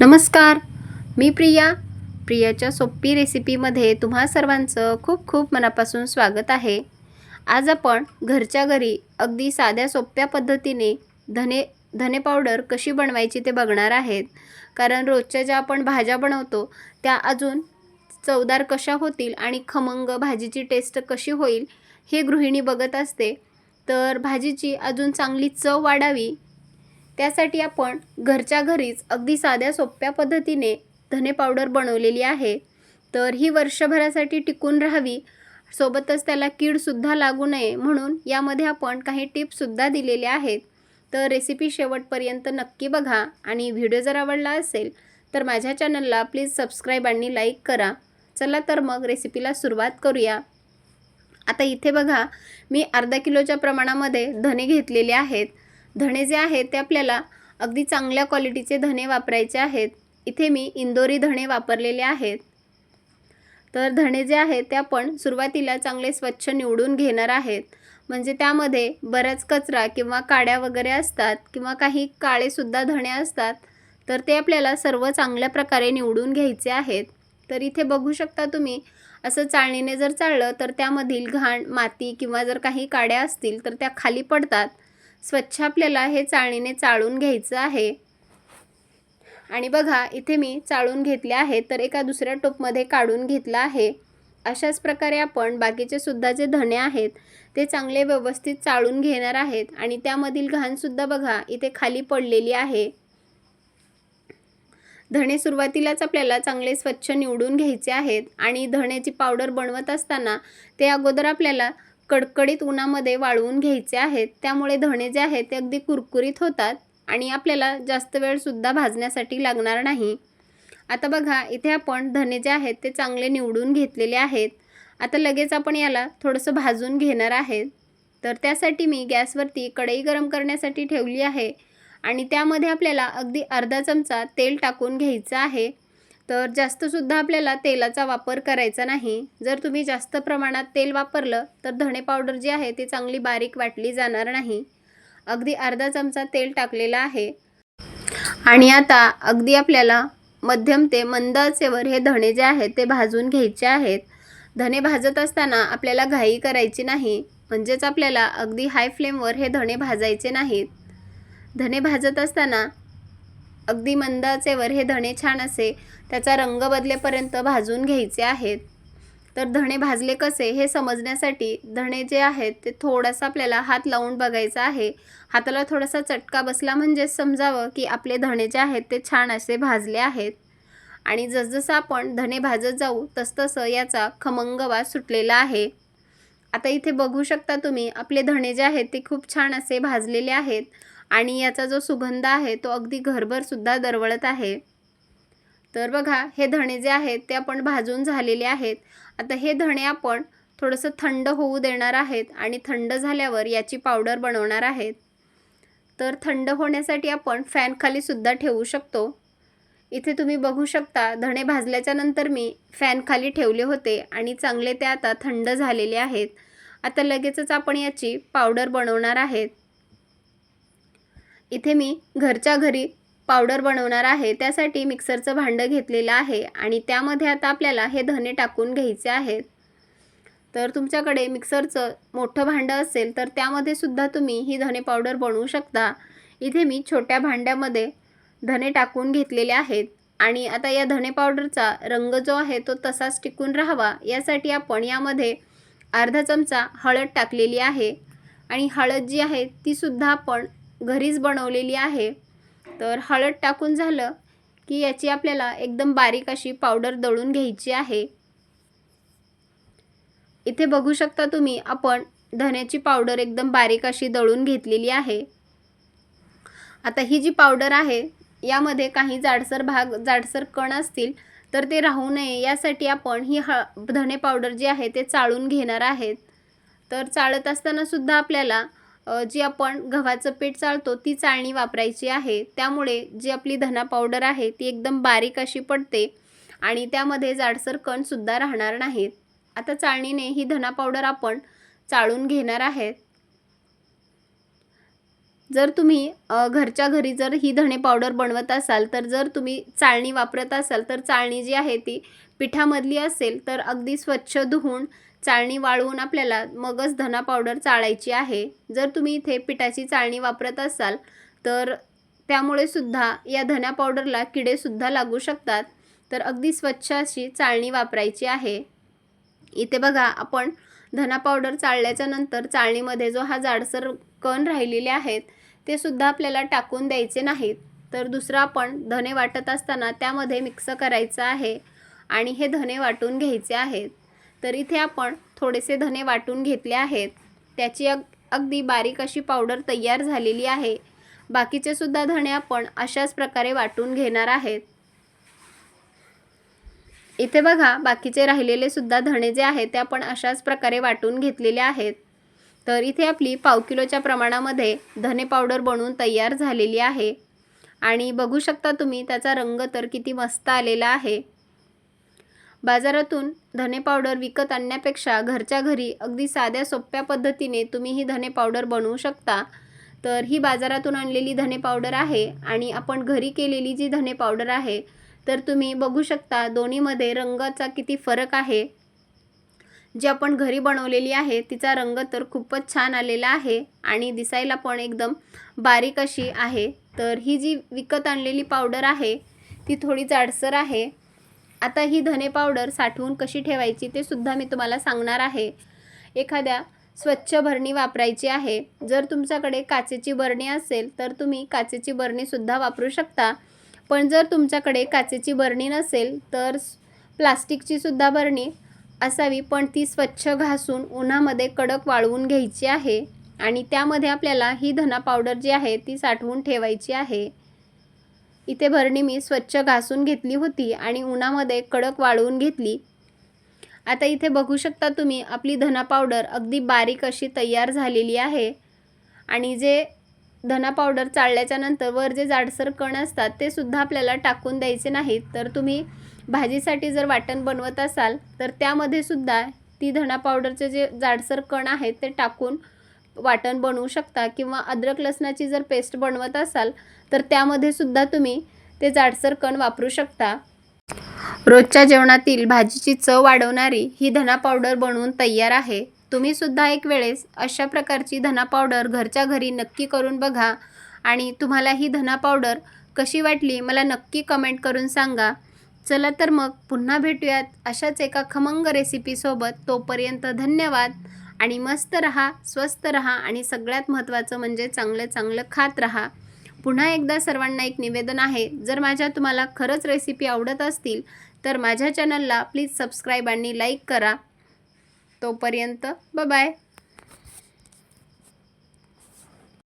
नमस्कार मी प्रिया. प्रियाच्या सोपी रेसिपीमध्ये तुम्हा सर्वांचं खूप खूप मनापासून स्वागत आहे. आज आपण घरच्या घरी अगदी साध्या सोप्या पद्धतीने धने धने पावडर कशी बनवायची ते बघणार आहेत. कारण रोजच्या ज्या आपण भाज्या बनवतो त्या अजून चवदार कशा होतील आणि खमंग भाजीची टेस्ट कशी होईल हे गृहिणी बघत असते. तर भाजीची अजून चांगली चव वाढावी त्यासाठी आपण घरच्या घरीच अगदी साध्या सोप्या पद्धतीने धने पावडर बनवलेली आहे. तर ही वर्षभरासाठी टिकून राहावी. सोबतच त्याला कीडसुद्धा लागू नये म्हणून यामध्ये आपण काही टिप्ससुद्धा दिलेल्या आहेत. तर रेसिपी शेवटपर्यंत नक्की बघा आणि व्हिडिओ जर आवडला असेल तर माझ्या चॅनलला प्लीज सबस्क्राईब आणि लाईक करा. चला तर मग रेसिपीला सुरुवात करूया. आता इथे बघा मी अर्धा किलोच्या प्रमाणामध्ये धने घेतलेले आहेत. धणे जे आहेत ते आपल्याला अगदी चांगल्या क्वालिटीचे धणे वापरायचे आहेत. इथे मी इंदोरी धणे वापरलेले आहेत. तर धणे जे आहेत ते आपण सुरुवातीला चांगले स्वच्छ निवडून घेणार आहेत. म्हणजे त्यामध्ये बराच कचरा किंवा काड्या वगैरे असतात किंवा काही काळेसुद्धा धणे असतात. तर ते आपल्याला सर्व चांगल्या प्रकारे निवडून घ्यायचे आहेत. तर इथे बघू शकता तुम्ही असं चाळणीने जर चाळलं तर त्यामधील घाण माती किंवा जर काही काड्या असतील तर त्या खाली पडतात. स्वच्छ आपल्याला हे चाळणीने चाळून घ्यायचं आहे. आणि बघा इथे मी चाळून घेतले आहे तर एका दुसऱ्या टोपमध्ये काढून घेतलं आहे. अशाच प्रकारे आपण बाकीचे सुद्धा जे धणे आहेत ते चांगले व्यवस्थित चाळून घेणार आहेत. आणि त्यामधील घाणसुद्धा बघा इथे खाली पडलेली आहे. धणे सुरुवातीलाच आपल्याला चांगले स्वच्छ निवडून घ्यायचे आहेत. आणि धण्याची पावडर बनवत असताना ते अगोदर आपल्याला कडकडीत उन्हामध्ये वाळवून घ्यायचे आहेत त्यामुळे धणे जे आहेत ते अगदी कुरकुरीत होतात आणि आपल्याला जास्त वेळसुद्धा भाजण्यासाठी लागणार नाही. आता बघा इथे आपण धणे जे आहेत ते चांगले निवडून घेतलेले आहेत. आता लगेच आपण याला थोडंसं भाजून घेणार आहेत. तर त्यासाठी मी गॅसवरती कढई गरम करण्यासाठी ठेवली आहे आणि त्यामध्ये आपल्याला अगदी अर्धा चमचा तेल टाकून घ्यायचं आहे. तर जास्तसुद्धा आपल्याला तेलाचा वापर करायचा नाही. जर तुम्ही जास्त प्रमाणात तेल वापरलं तर धणे पावडर जी आहे ती चांगली बारीक वाटली जाणार नाही. अगदी अर्धा चमचा तेल टाकलेला आहे. आणि आता अगदी आपल्याला मध्यम ते मंद आचेवर हे धणे जे आहेत ते भाजून घ्यायचे आहेत. धणे भाजत असताना आपल्याला घाई करायची नाही. म्हणजेच आपल्याला अगदी हाय फ्लेमवर हे धणे भाजायचे नाहीत. धणे भाजत असताना अगदी मंद आचेवर हे धणे छान असे त्याचा रंग बदलेपर्यंत भाजून घ्यायचे आहेत. तर धणे भाजले कसे हे समजण्यासाठी धणे जे आहेत ते थोडासा आपल्याला हात लावून बघायचा आहे. हाताला थोडासा चटका बसला म्हणजेच समजावं की आपले धणे जे आहेत ते छान असे भाजले आहेत. आणि जसजसं आपण धणे भाजत जाऊ तसतसं याचा खमंग वास सुटलेला आहे. आता इथे बघू शकता तुम्ही आपले धणे जे आहेत ते खूप छान असे भाजलेले आहेत. आणि याचा जो सुगंध आहे तो अगदी घरभरसुद्धा दरवळत आहे. तर बघा हे धणे जे आहेत ते आपण भाजून झालेले आहेत. आता हे धणे आपण थोडंसं थंड होऊ देणार आहेत आणि थंड झाल्यावर याची पावडर बनवणार आहेत. तर थंड होण्यासाठी आपण फॅनखालीसुद्धा ठेवू शकतो. इथे तुम्ही बघू शकता धणे भाजल्याच्या नंतर मी फॅनखाली ठेवले होते आणि चांगले ते आता थंड झालेले आहेत. आता लगेचच आपण याची पावडर बनवणार आहेत. इथे मी घरच्या घरी पावडर बनवणार आहे. त्यासाठी मिक्सरचं भांडं घेतलेलं आहे आणि त्यामध्ये आता आपल्याला हे धने टाकून घ्यायचे आहेत. तर तुमच्याकडे मिक्सरचं मोठं भांडं असेल तर त्यामध्ये सुद्धा तुम्ही ही धने पावडर बनवू शकता. इथे मी छोट्या भांड्यामध्ये धने टाकून घेतलेले आहेत आणि आता या धने पावडरचा रंग जो आहे तो तसाच टिकून राहावा. यासाठी आपण यामध्ये अर्धा चमचा हळद टाकलेली आहे आणि हळद जी आहे तीसुद्धा आपण घरीच बनवलेली आहे. तर हळद टाकून झालं की याची आपल्याला एकदम बारीक अशी पावडर दळून घ्यायची आहे. इथे बघू शकता तुम्ही आपण धण्याची पावडर एकदम बारीक अशी दळून घेतलेली आहे. आता ही जी पावडर आहे यामध्ये काही जाडसर भाग जाडसर कण असतील तर ते राहू नये. यासाठी आपण ही ह धणे पावडर जी आहे ते चाळून घेणार आहेत. तर चाळत असतानासुद्धा आपल्याला जी आपण गव्हाचं पीठ चाळतो ती चाळणी वापरायची आहे. त्यामुळे जी आपली धना पावडर आहे ती एकदम बारीक अशी पडते आणि त्यामध्ये जाडसर कणसुद्धा राहणार नाहीत. आता चाळणीने ही धना पावडर आपण चाळून घेणार आहेत. जर तुम्ही घरच्या घरी जर ही धणे पावडर बनवत असाल तर जर तुम्ही चाळणी वापरत असाल तर चाळणी जी आहे ती पिठामधली असेल तर अगदी स्वच्छ धुवून चाळणी वाळवून आपल्याला मगच धना पावडर चाळायची आहे. जर तुम्ही इथे पिठाची चाळणी वापरत असाल तर त्यामुळे सुद्धा या धन्या पावडरला किडेसुद्धा लागू शकतात. तर अगदी स्वच्छ अशी चाळणी वापरायची आहे. इथे बघा आपण धना पावडर चाळल्याच्या नंतर चाळणीमध्ये जो हा जाडसर कण राहिलेले आहेत ते सुद्धा आपल्याला टाकून द्यायचे नाहीत. तर दुसरं आपण धने वाटत असताना त्यामध्ये मिक्स करायचं आहे आणि हे धने वाटून घ्यायचे आहेत. तर इथे आपण थोडेसे धने वाटून घेतले आहेत. त्याची अग अगदी बारीक अशी पावडर तयार झालेली आहे. बाकीचे सुद्धा धणे आपण अशाच प्रकारे वाटून घेणार आहेत. इथे बघा बाकीचे राहिलेले सुद्धा धणे जे आहेत ते आपण अशाच प्रकारे वाटून घेतलेले आहेत. तर इथे आपली पाव किलोच्या प्रमाणामध्ये धने पावडर बनवून तयार झालेली आहे. आणि बघू शकता तुम्ही त्याचा रंग तर किती मस्त आलेला आहे. बाजारातून धने पावडर विकत आणण्यापेक्षा घरच्या घरी अगदी साध्या सोप्या पद्धतीने तुम्ही ही धने पावडर बनवू शकता. तर ही बाजारातून आणलेली धने पावडर आहे आणि आपण घरी केलेली जी धने पावडर आहे तर तुम्ही बघू शकता दोन्हीमध्ये रंगाचा किती फरक आहे. जी आपण घरी बनवलेली आहे तिचा रंग तर खूपच छान आलेला आहे आणि दिसायला पण एकदम बारीक अशी आहे. तर ही जी विकत आणलेली पावडर आहे ती थोडी जाडसर आहे. आता ही धने पावडर साठवून कशी ठेवायची ते सुद्धा मी तुम्हाला सांगणार आहे. एखाद्या स्वच्छ भरणी वापरायची आहे. जर तुमच्याकडे काचेची बरणी असेल तर तुम्ही काचेची बरणीसुद्धा वापरू शकता. पण जर तुमच्याकडे काचेची बरणी नसेल तर प्लास्टिकची सुद्धा बरणी असावी पण ती स्वच्छ घासून उन्हामध्ये कडक वाळवून घ्यायची आहे. आणि त्यामध्ये आपल्याला ही धना पावडर जी आहे ती साठवून ठेवायची आहे. इथे भरणी मी स्वच्छ घासून घेतली होती आणि उन्हामध्ये कडक वाळवून घेतली. आता इथे बघू शकता तुम्ही आपली धना पावडर अगदी बारीक अशी तयार झालेली आहे. आणि जे धना पावडर चाळल्याच्या नंतर वर जे जाडसर कण असतात ते सुद्धा आपल्याला टाकून द्यायचे नाहीत. तर तुम्ही भाजीसाठी जर वाटण बनवत असाल तर त्यामध्ये सुद्धा ती धना पावडरचे जे जाडसर कण आहेत ते टाकून वाटण बनवू शकता किंवा अद्रक लसणाची जर पेस्ट बनवत असाल तर त्यामध्ये सुद्धा तुम्ही ते जाडसर कण वापरू शकता. रोजच्या जेवणातील भाजीची चव वाढवणारी ही धना पावडर बनवून तयार आहे. तुम्ही सुद्धा एक वेळेस अशा प्रकारची धना पावडर घरच्या घरी नक्की करून बघा आणि तुम्हाला ही धना पावडर कशी वाटली मला नक्की कमेंट करून सांगा. चला तर मग पुन्हा भेटूयात अशाच एका खमंग रेसिपीसोबत तोपर्यंत धन्यवाद. आणि मस्त रहा स्वस्त रहा आणि सगळ्यात महत्त्वाचं म्हणजे चांगलं चांगलं खात रहा. पुन्हा एकदा सर्वांना एक निवेदन आहे जर माझ्या तुम्हाला खरंच रेसिपी आवडत असतील तर माझ्या चॅनलला प्लीज सबस्क्राईब आणि लाईक करा. तोपर्यंत बाय